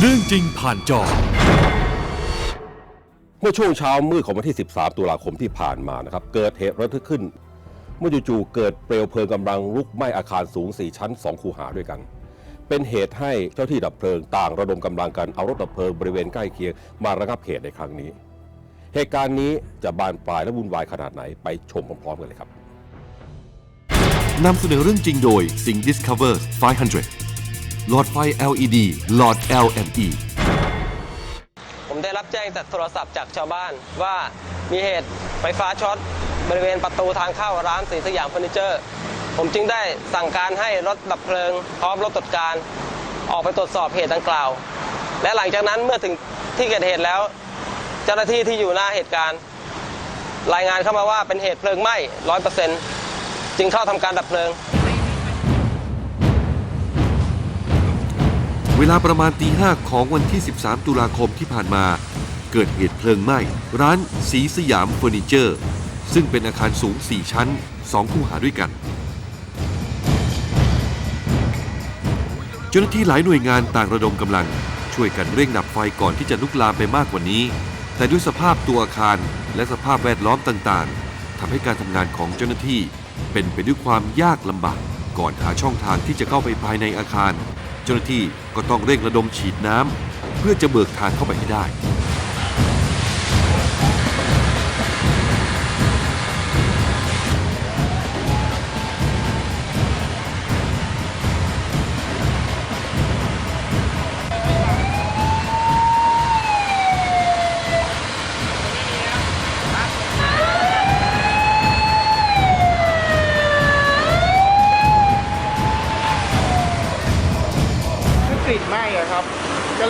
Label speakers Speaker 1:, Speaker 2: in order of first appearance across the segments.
Speaker 1: เรื่องจริงผ่านจอ
Speaker 2: เมื่อช่วงเช้ามืดของวันที่ 13 ตุลาคมที่ผ่านมานะครับ เกิดเหตุระทึกขึ้น เมื่อจู่ๆเกิดเปลวเพลิงกำลังลุกไหม้อาคารสูง 4 ชั้น 2 คูหาด้วยกัน เป็นเหตุให้เจ้าที่ดับเพลิงต่างระดมกำลังกันเอารถดับเพลิงบริเวณใกล้เคียงมาระงับเหตุในครั้งนี้ เหตุการณ์นี้จะบานปลายและวุ่นวายขนาดไหนไปชมพร้อมๆกันเลยครับ
Speaker 1: นำเสนอเรื่องจริงโดย Sing Discover 500 หลอดไฟ LED หลอด LME
Speaker 3: ผมได้รับแจ้งจากโทรศัพท์จากชาวบ้านว่ามีเหตุไฟฟ้าช็อตบริเวณประตูทางเข้าร้านสีสยามเฟอร์นิเจอร์ ผมจึงได้สั่งการให้รถดับเพลิง พร้อมรถตรวจการ ออกไปตรวจสอบเหตุดังกล่าว และหลังจากนั้นเมื่อถึงที่เกิดเหตุแล้ว เจ้าหน้าที่ที่อยู่หน้าเหตุการณ์ รายงานเข้ามาว่าเป็นเหตุเพลิงไหม้ร้อยเปอร์เซ็นต์จึงเข้าทำการดับเพลิง
Speaker 1: เวลาประมาณตีห้าของวันที่ 13 ตุลาคมที่ผ่านมา เกิดเหตุเพลิงไหม้ ร้านสีสยามเฟอร์นิเจอร์ ซึ่งเป็นอาคารสูง 4 ชั้น 2 คู่หาด้วยกัน เจ้าหน้าที่หลายหน่วยงานต่างระดมกำลัง ช่วยกันเร่งดับไฟก่อนที่จะลุกลามไปมากกว่านี้ แต่ด้วยสภาพตัวอาคารและสภาพแวดล้อมต่างๆทำให้การทำงานของเจ้าหน้าที่ เป็นไปด้วยความยากลำบากก่อนหาช่องทางที่จะเข้าไปภายในอาคาร เจ้าหน้าที่ก็ต้องเร่งระดมฉีดน้ำเพื่อจะเบิกทางเข้าไปให้ได้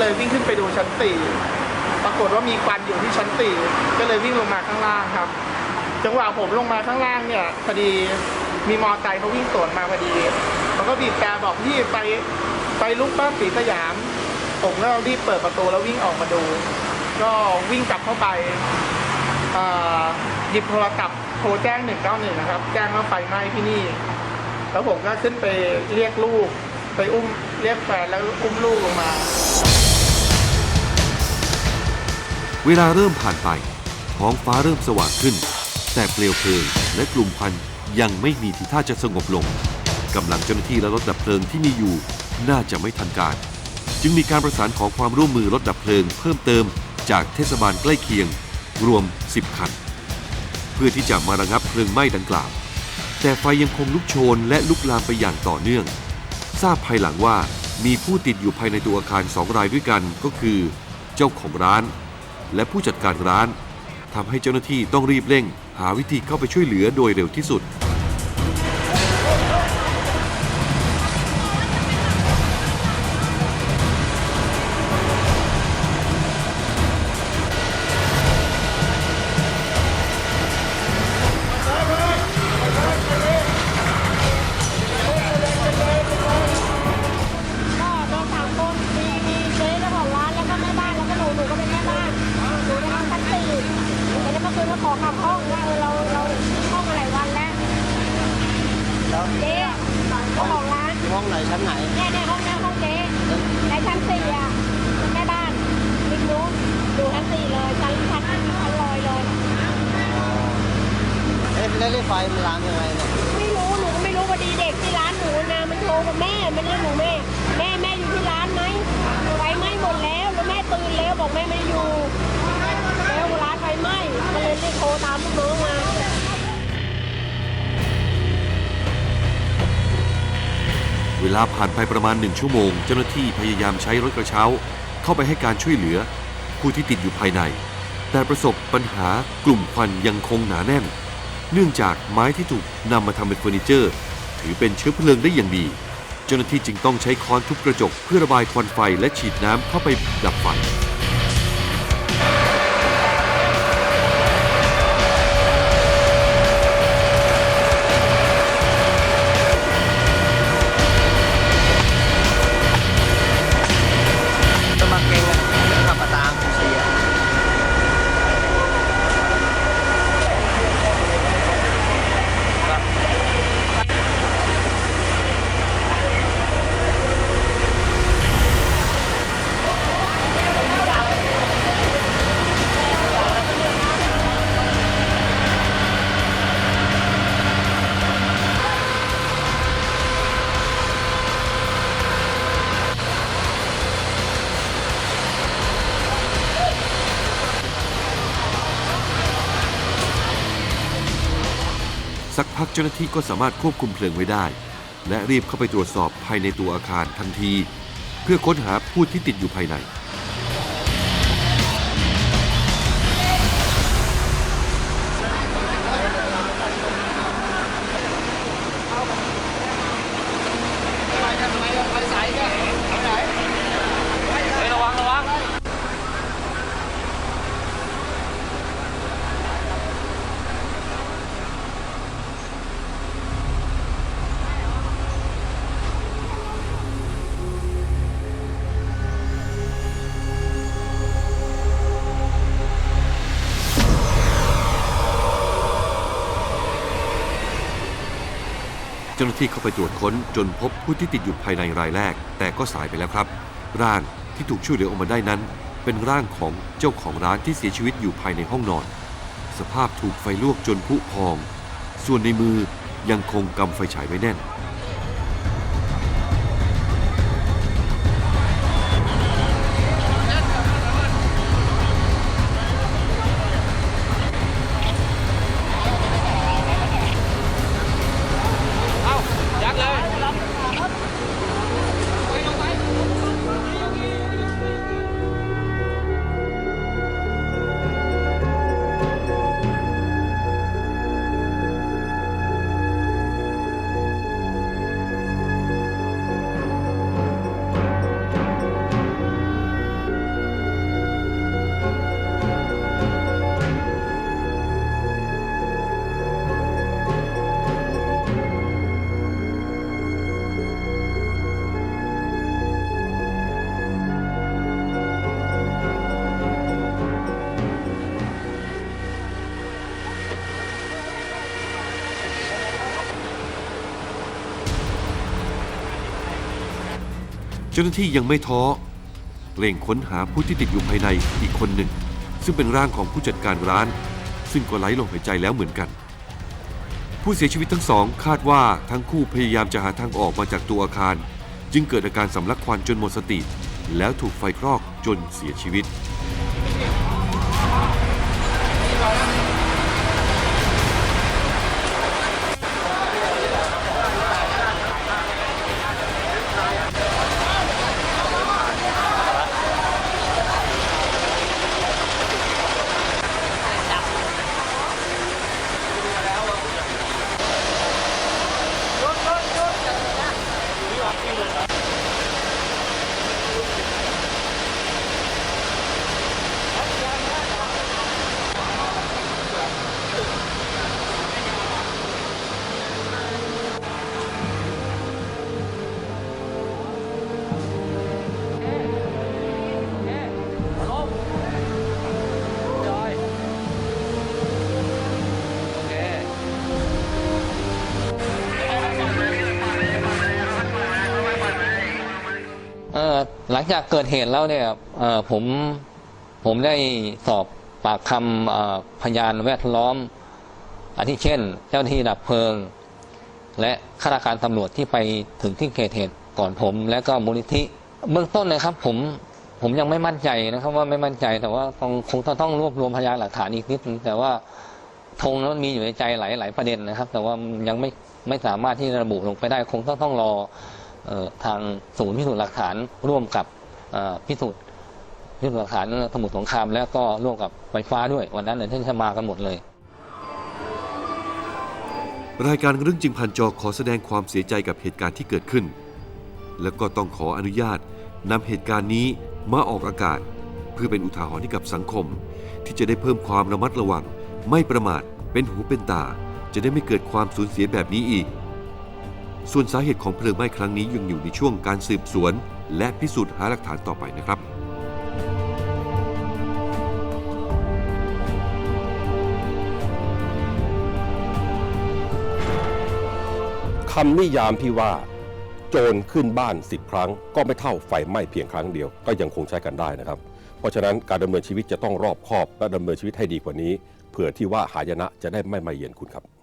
Speaker 4: เลยวิ่งขึ้นไปดูชั้นสี่ปรากฏว่ามีควันอยู่ที่ชั้นสี่ก็เลยวิ่งลงมาข้างล่างครับ จังหวะผมลงมาข้างล่างเนี่ยพอดีมีมอไซค์เขาวิ่งสวนมาพอดีมันก็บีบแต่บอกพี่ไปไปลุกบ้านสีสยาม ผมก็รีบเปิดประตูแล้ววิ่งออกมาดู ก็วิ่งกลับเข้าไปหยิบโทรศัพท์โทรแจ้ง191นะครับ แจ้งว่าไฟไหม้ที่นี่ แล้วผมก็ขึ้นไปเรียกลูก ไปอุ้มเรียกแฟนแล้วอุ้มลูกลงมา
Speaker 1: เวลาเริ่มผ่านไป ท้องฟ้าเริ่มสว่างขึ้น แต่เปลวเพลิงและกลุ่มควันยังไม่มีทีท่าจะสงบลงกำลังเจ้าหน้าที่และรถดับเพลิงที่มีอยู่ น่าจะไม่ทันการ จึงมีการประสานขอความร่วมมือรถดับเพลิง เพิ่มเติมจากเทศบาลใกล้เคียง รวม 10 คัน เพื่อที่จะมาระงับเพลิงไหม้ดังกล่าว แต่ไฟยังคงลุกโชนและลุกลามไปอย่างต่อเนื่อง ทราบภายหลังว่ามีผู้ติดอยู่ภายในตัวอาคารสองรายด้วยกันก็คือ เจ้าของร้าน และผู้จัดการร้านทำให้เจ้าหน้าที่ต้องรีบเร่ง หาวิธีเข้าไปช่วยเหลือโดยเร็วที่สุด
Speaker 5: ไฟ
Speaker 6: มันลามยังไงเนี่ย
Speaker 5: ไม่รู้หนูก็ไม่รู้พอดีเด็กที่ร้านหนูนะมันโทรกับแม่มันเรียกหนูแม่ แม่แม่อยู่ที่ร้านไหมไฟไหม้หมดแล้วแล้วแม่ตื่นแล้วบอกแม่ไม่อยู่แล้วร้านไฟไหม้ก็เลยรีบโทรตามลูกน้องมา
Speaker 1: เวลาผ่านไปประมาณหนึ่งชั่วโมง เจ้าหน้าที่พยายามใช้รถกระเช้า เข้าไปให้การช่วยเหลือ ผู้ที่ติดอยู่ภายใน แต่ประสบปัญหากลุ่มควันยังคงหนาแน่น เนื่องจากไม้ที่ถูกนำมาทำเป็นเฟอร์นิเจอร์ ถือเป็นเชื้อเพลิงได้อย่างดี เจ้าหน้าที่จึงต้องใช้ค้อนทุบกระจกเพื่อระบายควันไฟและฉีดน้ำเข้าไปดับไฟ
Speaker 6: สักพักเจ้า
Speaker 1: หน้าที่ก็สามารถควบคุมเพลิงไว้ได้ และรีบเข้าไปตรวจสอบภายในตัวอาคารทันที เพื่อค้นหาผู้ที่ติดอยู่ภายใน จ้าหน้าที่เข้าไปตรวจค้นจนพบผู้ที่ติดอยู่ภายในรายแรก แต่ก็สายไปแล้วครับ ร่างที่ถูกช่วยเหลือออกมาได้นั้น เป็นร่างของเจ้าของร้านที่เสียชีวิตอยู่ภายในห้องนอน สภาพถูกไฟลวกจนผุพอง ส่วนในมือยังคงกำไฟฉายไว้แน่น
Speaker 3: เจ้า
Speaker 1: หน้าที่ยังไม่ท้อเร่งค้นหาผู้ที่ติดอยู่ภายในอีกคนหนึ่ง ซึ่งเป็นร่างของผู้จัดการร้าน ซึ่งก็ไร้ลมหายใจแล้วเหมือนกัน ผู้เสียชีวิตทั้งสองคาดว่าทั้งคู่พยายามจะหาทางออกมาจากตัวอาคาร จึงเกิดอาการสำลักควันจนหมดสติ แล้วถูกไฟคลอกจนเสียชีวิต
Speaker 7: หลังจากเกิดเหตุแล้วเนี่ยผมผมได้สอบปากคำพยานแวดล้อมอาทิเช่น เจ้าหน้าที่ดับเพลิง และข้าราชการตำรวจที่ไปถึงที่เกิดเหตุก่อนผมและก็มูลนิธิเบื้องต้นนะครับ ผมผมยังไม่มั่นใจนะครับ ว่าไม่มั่นใจแต่ว่าต้องคงต้องรวบรวมพยานหลักฐานอีกนิดแต่ว่าธงนั้นมีอยู่ในใจหลายหลายประเด็นนะครับ แต่ว่ายังไม่ไม่สามารถที่จะระบุลงไปได้ คงต้องต้องรอ ทางศูนย์พิสูจน์หลักฐานร่วมกับพิสูจน์พิสูจน์หลักฐานสมุทรสงครามแล้วก็ร่วมกับไฟฟ้าด้วยวันนั้นเนี่ยที่จะมากันหมดเลย
Speaker 1: รายการเรื่องจริงพันจอขอแสดงความเสียใจกับเหตุการณ์ที่เกิดขึ้น แล้วก็ต้องขออนุญาตนำเหตุการณ์นี้มาออกอากาศ เพื่อเป็นอุทาหรณ์ให้กับสังคม ที่จะได้เพิ่มความระมัดระวัง ไม่ประมาทเป็นหูเป็นตา จะได้ไม่เกิดความสูญเสียแบบนี้อีก ส่วนสาเหตุของเพลิงไหม้ครั้งนี้ยังอยู่ในช่วงการสืบสวน และพิสูจน์หาหลักฐานต่อไปนะครับ
Speaker 2: คำนิยามที่ว่าโจรขึ้นบ้านสิบครั้ง ก็ไม่เท่าไฟไหม้เพียงครั้งเดียวก็ยังคงใช้กันได้นะครับ เพราะฉะนั้นการดำเนินชีวิตจะต้องรอบคอบและดำเนินชีวิตให้ดีกว่านี้ เผื่อที่ว่าหายนะจะได้ไม่มาเยียนคุณครับ